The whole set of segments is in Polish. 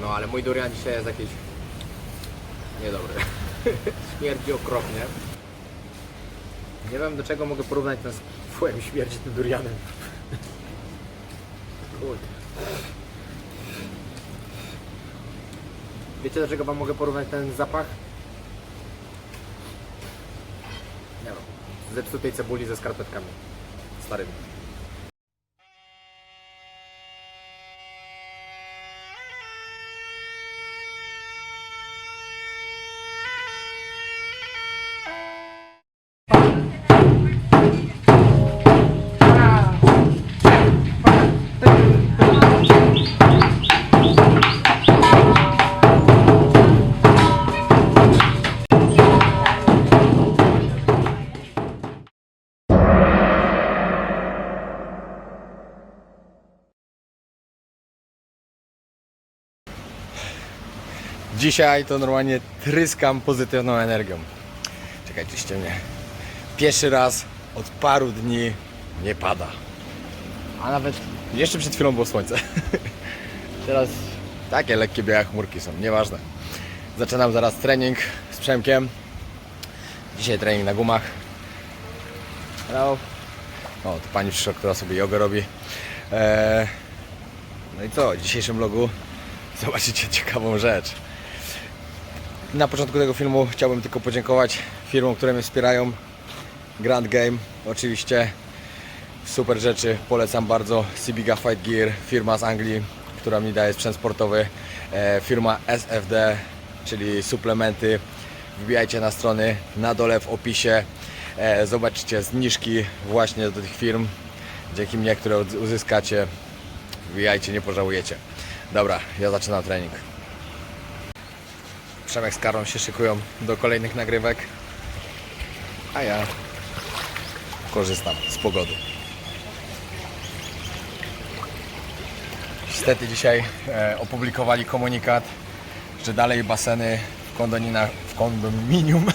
No ale mój durian dzisiaj jest jakiś niedobry. Śmierdzi okropnie. Nie wiem do czego mogę porównać ten swoim śmierdzi tym durianem. Wiecie do czego wam mogę porównać ten zapach? Nie wiem. Zepsutej cebuli ze skarpetkami. Starymi. Dzisiaj to normalnie tryskam pozytywną energią. Czekajcie mnie. Pierwszy raz od paru dni nie pada. A nawet jeszcze przed chwilą było słońce. Teraz takie lekkie białe chmurki są, nieważne. Zaczynam zaraz trening z Przemkiem. Dzisiaj trening na gumach. Hello. O, to pani przyszła, która sobie jogę robi. Eee, no i co, w dzisiejszym vlogu zobaczycie ciekawą rzecz. Na początku tego filmu chciałbym tylko podziękować firmom, które mnie wspierają. Grand Game, oczywiście super rzeczy, polecam bardzo. Sibiga Fight Gear, firma z Anglii, która mi daje sprzęt sportowy. E, firma SFD, czyli suplementy. Wbijajcie na strony na dole w opisie. E, zobaczcie zniżki właśnie do tych firm, dzięki mnie, które uzyskacie. Wbijajcie, nie pożałujecie. Dobra, ja zaczynam trening. Przemek z Karą się szykują do kolejnych nagrywek, a ja korzystam z pogody. Niestety dzisiaj e, opublikowali komunikat, że dalej baseny w, kondoninach, w kondominium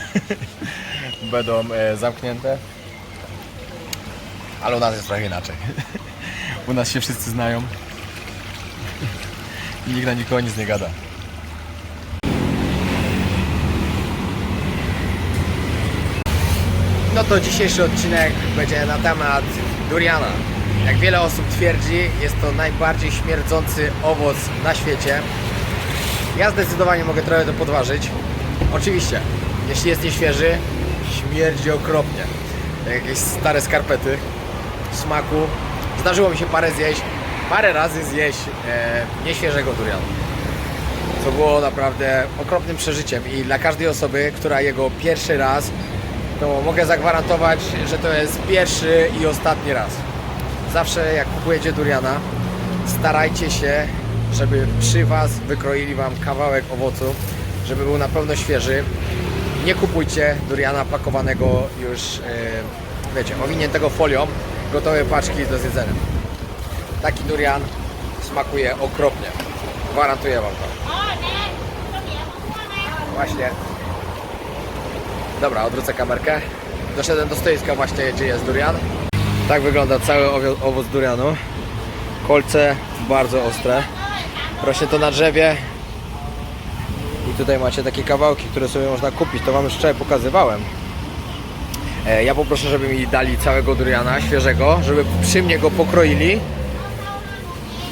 będą e, zamknięte. Ale u nas jest trochę inaczej. u nas się wszyscy znają. I nikt na nikogo nic nie gada. No to dzisiejszy odcinek będzie na temat duriana. Jak wiele osób twierdzi, jest to najbardziej śmierdzący owoc na świecie. Ja zdecydowanie mogę trochę to podważyć. Oczywiście, jeśli jest nieświeży, śmierdzi okropnie. Jak jakieś stare skarpety w smaku. Zdarzyło mi się parę zjeść, parę razy zjeść e, nieświeżego duriana co było naprawdę okropnym przeżyciem i dla każdej osoby, która jego pierwszy raz, to mogę zagwarantować, że to jest pierwszy i ostatni raz. Zawsze jak kupujecie duriana, starajcie się, żeby przy Was wykroili Wam kawałek owocu, żeby był na pewno świeży. Nie kupujcie duriana pakowanego już, yy, wiecie, owiniętego folią, gotowe paczki do zjedzenia. Taki durian smakuje okropnie. Gwarantuję Wam to. Właśnie. Dobra, odwrócę kamerkę. Doszedłem do stoiska właśnie, gdzie jest durian. Tak wygląda cały owoc durianu. Kolce bardzo ostre. Rośnie to na drzewie. I tutaj macie takie kawałki, które sobie można kupić. To Wam już wczoraj pokazywałem. E, Ja poproszę, żeby mi dali całego duriana, świeżego, żeby przy mnie go pokroili.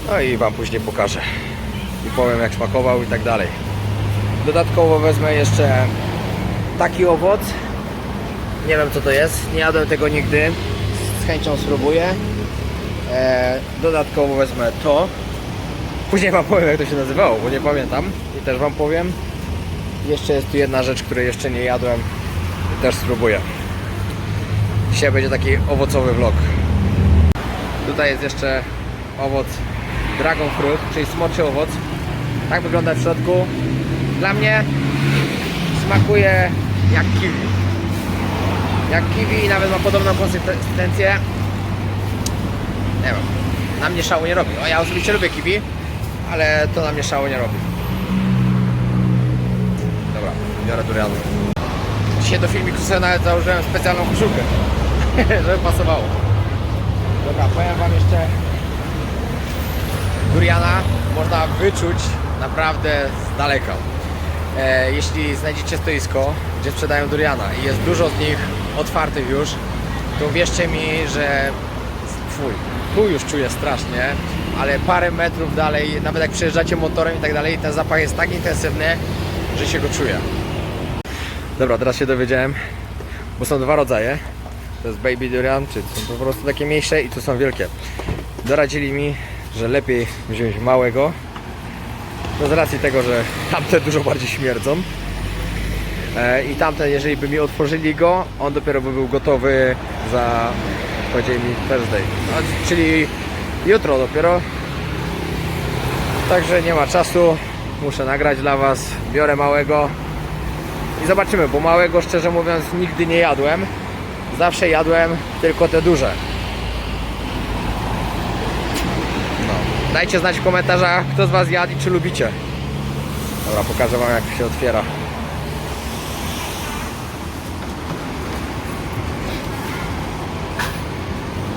No i Wam później pokażę. I powiem jak smakował i tak dalej. Dodatkowo wezmę jeszcze taki owoc. Nie wiem co to jest, nie jadłem tego nigdy. Z chęcią spróbuję. E, dodatkowo wezmę to. Później Wam powiem jak to się nazywało, bo nie pamiętam. I też Wam powiem. Jeszcze jest tu jedna rzecz, której jeszcze nie jadłem. I też spróbuję. Dzisiaj będzie taki owocowy vlog. Tutaj jest jeszcze owoc dragon fruit, czyli smoczy owoc. Tak wygląda w środku. Dla mnie smakuje jak kiwi. Jak kiwi i nawet ma podobną konsystencję. Nie wiem, na mnie szału nie robi. O, ja osobiście lubię kiwi, ale to na mnie szału nie robi. Dobra, biorę durian. Dzisiaj do filmiku sobie nawet założyłem specjalną koszulkę, żeby pasowało. Dobra, powiem Wam jeszcze Duriana można wyczuć naprawdę z daleka. E, jeśli znajdziecie stoisko, gdzie sprzedają duriana i jest dużo z nich otwartych już, to wierzcie mi, że fuj, tu już czuję strasznie, ale parę metrów dalej, nawet jak przejeżdżacie motorem i tak dalej, ten zapach jest tak intensywny, że się go czuje. Dobra, teraz się dowiedziałem, bo są dwa rodzaje. To jest baby durian, czy są po prostu takie mniejsze i tu są wielkie. Doradzili mi, że lepiej wziąć małego, no z racji tego, że tamte dużo bardziej śmierdzą. E, I tamte, jeżeli by mi otworzyli go, on dopiero by był gotowy za, powiedzieli mi, Thursday. No, czyli jutro dopiero. Także nie ma czasu. Muszę nagrać dla Was. Biorę małego i zobaczymy, bo małego szczerze mówiąc nigdy nie jadłem. Zawsze jadłem tylko te duże. Dajcie znać w komentarzach, kto z Was jadł i czy lubicie. Dobra, pokażę Wam jak się otwiera.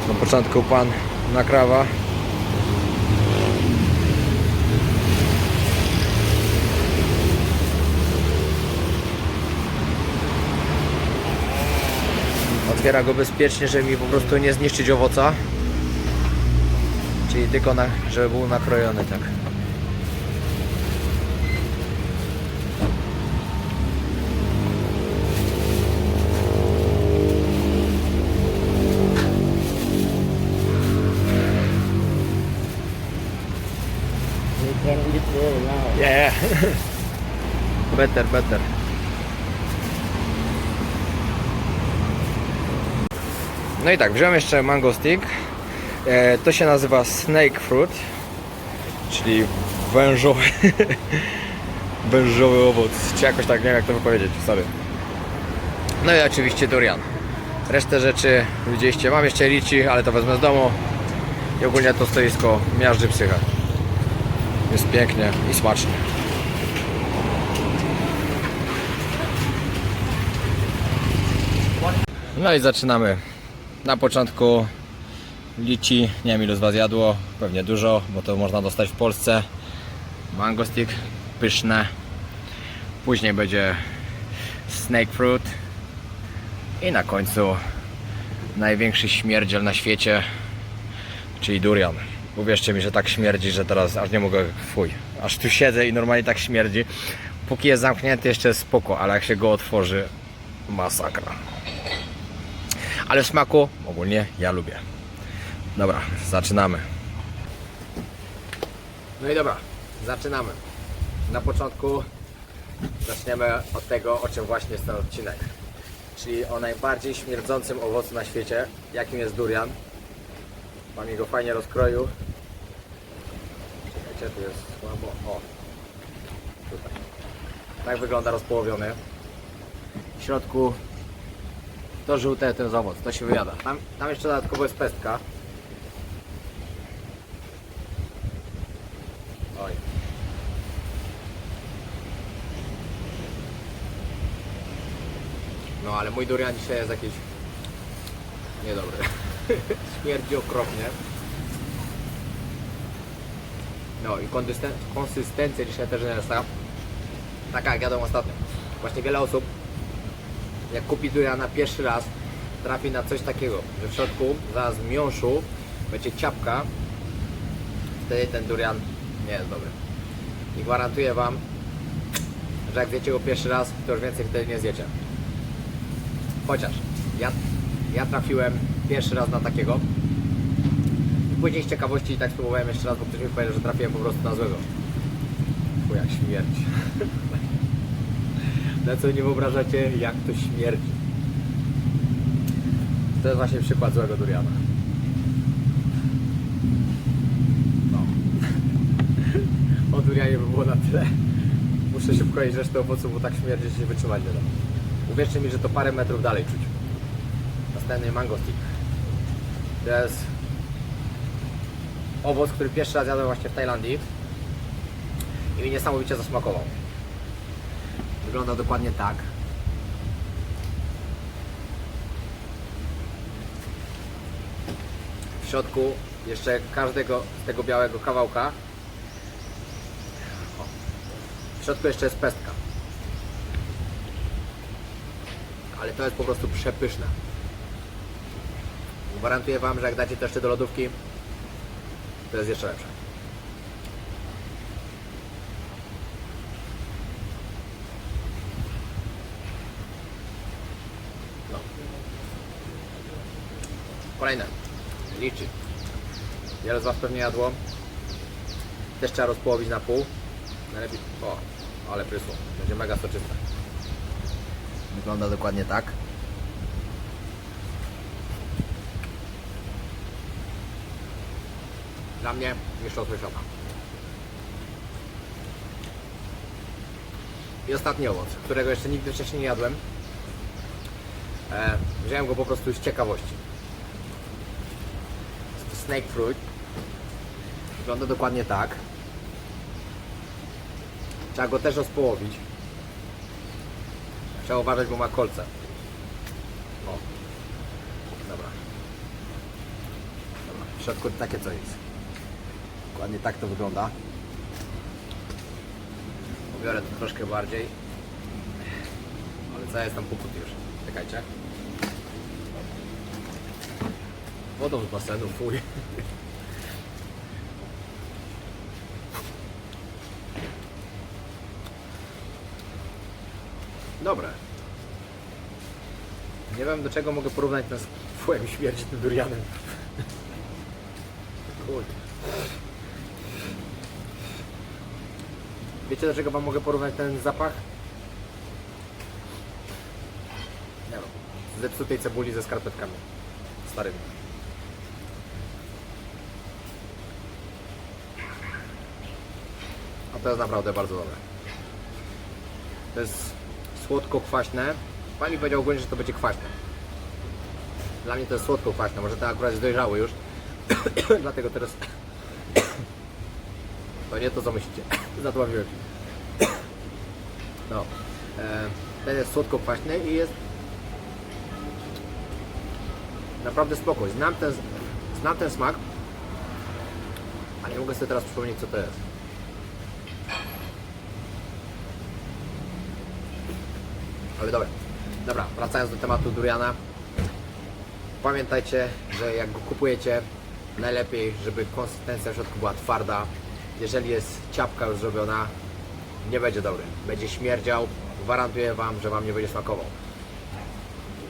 Na początku pan nakrawa. Otwiera go bezpiecznie, żeby mi po prostu nie zniszczyć owoca. Czyli tylko na, żeby był nakrojony tak. Yeah. better, better. No i tak, wziąłem jeszcze mango stick. E, to się nazywa snake fruit, czyli wężowy, wężowy owoc, czy jakoś tak, nie wiem jak to wypowiedzieć, sorry. No i oczywiście durian. Resztę rzeczy widzieliście, mam jeszcze lici, ale to wezmę z domu. I ogólnie to stoisko miażdży psycha. Jest pięknie i smacznie. No i zaczynamy. Na początku lici, nie wiem ilu z Was jadło, pewnie dużo, bo to można dostać w Polsce. Mango stick, pyszne. Później będzie snake fruit. I na końcu największy śmierdziel na świecie, czyli durian. Uwierzcie mi, że tak śmierdzi, że teraz aż nie mogę, fuj, aż tu siedzę i normalnie tak śmierdzi. Póki jest zamknięty jeszcze jest spoko, ale jak się go otworzy, masakra. Ale smaku ogólnie ja lubię. Dobra, zaczynamy. No i dobra, zaczynamy. Na początku zaczniemy od tego, o czym właśnie jest ten odcinek. Czyli o najbardziej śmierdzącym owocu na świecie, jakim jest durian. Pan mi go fajnie rozkroił. Czekajcie, tu jest słabo. O, tutaj. Tak wygląda rozpołowiony. W środku to żółte, to jest owoc, to się wyjada. Tam, tam jeszcze dodatkowo jest pestka. No ale mój durian dzisiaj jest jakiś niedobry. Śmierdzi okropnie. No i konsysten- konsystencja dzisiaj też nie jest taka, taka jak jadłem ostatnio. Właśnie wiele osób jak kupi duriana pierwszy raz trafi na coś takiego, że w środku zaraz miąższu będzie ciapka wtedy ten durian nie jest dobry. I gwarantuję Wam, że jak zjecie go pierwszy raz, to już więcej wtedy nie zjecie. Chociaż ja, ja trafiłem pierwszy raz na takiego. I później z ciekawości tak spróbowałem jeszcze raz, bo ktoś mi powiedział, że trafiłem po prostu na złego. Chuj, jak śmierć. Na co nie wyobrażacie, jak to śmierdzi. To jest właśnie przykład złego duriana. No. O durianie by było na tyle. Muszę szybko jeść resztę owoców, bo tak śmierdzi, się wytrzymać nie da. Uwierzcie mi, że to parę metrów dalej czuć. Następny mango stick. To jest owoc, który pierwszy raz jadłem właśnie w Tajlandii i mi niesamowicie zasmakował. Wygląda dokładnie tak. W środku jeszcze każdego z tego białego kawałka o, W środku jeszcze jest pestka. Ale to jest po prostu przepyszne. Gwarantuję Wam, że jak dacie to jeszcze do lodówki, to jest jeszcze lepsze. No. Kolejne. Liczy. Wiele z Was pewnie jadło. Też trzeba rozpołowić na pół. Najlepiej. O, ale prysło. Będzie mega soczyste. Wygląda dokładnie tak. Dla mnie jeszcze słyszona. I ostatni owoc, którego jeszcze nigdy wcześniej nie jadłem. E, wziąłem go po prostu z ciekawości. Jest to snake fruit. Wygląda dokładnie tak. Trzeba go też rozpołowić. Trzeba uważać, bo ma kolce. O. Dobra. Dobra. W środku takie coś jest. Dokładnie tak to wygląda. Pobiorę to troszkę bardziej. Ale co jest tam poputy już. Czekajcie. Wodą z basenu, fuj. Dobre. Nie wiem do czego mogę porównać ten fułem śmierci tym durianem. Kurde. Wiecie do czego wam mogę porównać ten zapach? Nie wiem. Zepsutej cebuli ze skarpetkami. Starymi. A to jest naprawdę bardzo dobre. To jest słodko-kwaśne. Pan mi powiedział ogólnie, że to będzie kwaśne. Dla mnie to jest słodko-kwaśne. Może to akurat jest dojrzały już. Dlatego teraz... To nie to, co myślicie. Zadławiłem się. No. E, ten jest słodko-kwaśny i jest naprawdę spokój. Znam ten, znam ten smak, ale nie mogę sobie teraz przypomnieć, co to jest. Ale dobra. Dobra, wracając do tematu duriana. Pamiętajcie, że jak go kupujecie, najlepiej, żeby konsystencja w środku była twarda. Jeżeli jest ciapka już zrobiona, nie będzie dobry. Będzie śmierdział. Gwarantuję Wam, że Wam nie będzie smakował.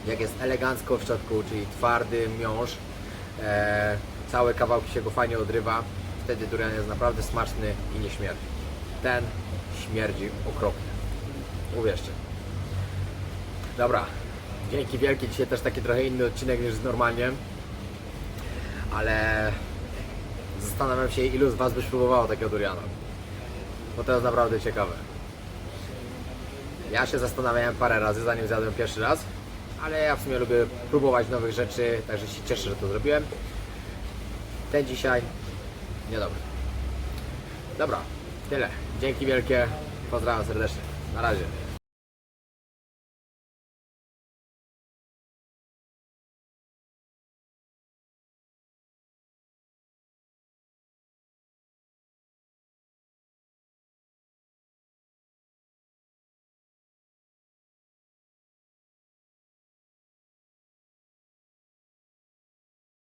Jak jest elegancko w środku, czyli twardy miąższ, e, całe kawałki się go fajnie odrywa, wtedy durian jest naprawdę smaczny i nie śmierdzi. Ten śmierdzi okropnie. Uwierzcie. Dobra, dzięki wielkie. Dzisiaj też taki trochę inny odcinek niż normalnie. Ale zastanawiam się, ilu z Was by spróbowało takiego duriana. Bo to jest naprawdę ciekawe. Ja się zastanawiałem parę razy, zanim zjadłem pierwszy raz. Ale ja w sumie lubię próbować nowych rzeczy, także się cieszę, że to zrobiłem. Ten dzisiaj niedobry. Dobra, tyle. Dzięki wielkie. Pozdrawiam serdecznie. Na razie.